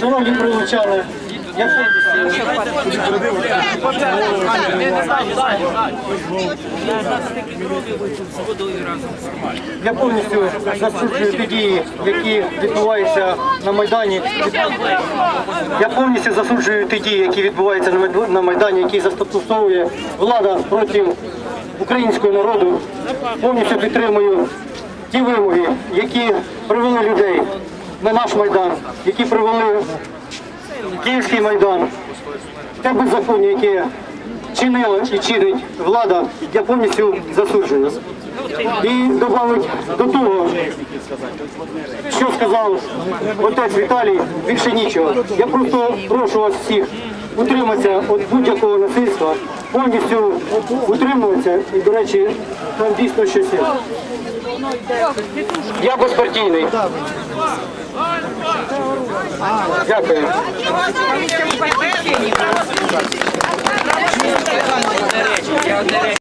Шановні прилучани, я повністю я повністю засуджую ті дії, які відбуваються на Майдані. Я повністю засуджую ті дії, які відбуваються на Майдані, які застосовує влада проти українського народу. Повністю підтримую ті вимоги, які привели людей на наш майдан, які привели Київський майдан, те беззаконня, яке чинила і чинить влада, я повністю засуджую. І додавить до того, що сказав отець Віталій, більше нічого. Я просто прошу вас всіх утриматися від будь-якого насильства, повністю утримуватися. І, до речі, там дійсно щось є. Я безпартійний. Дякую.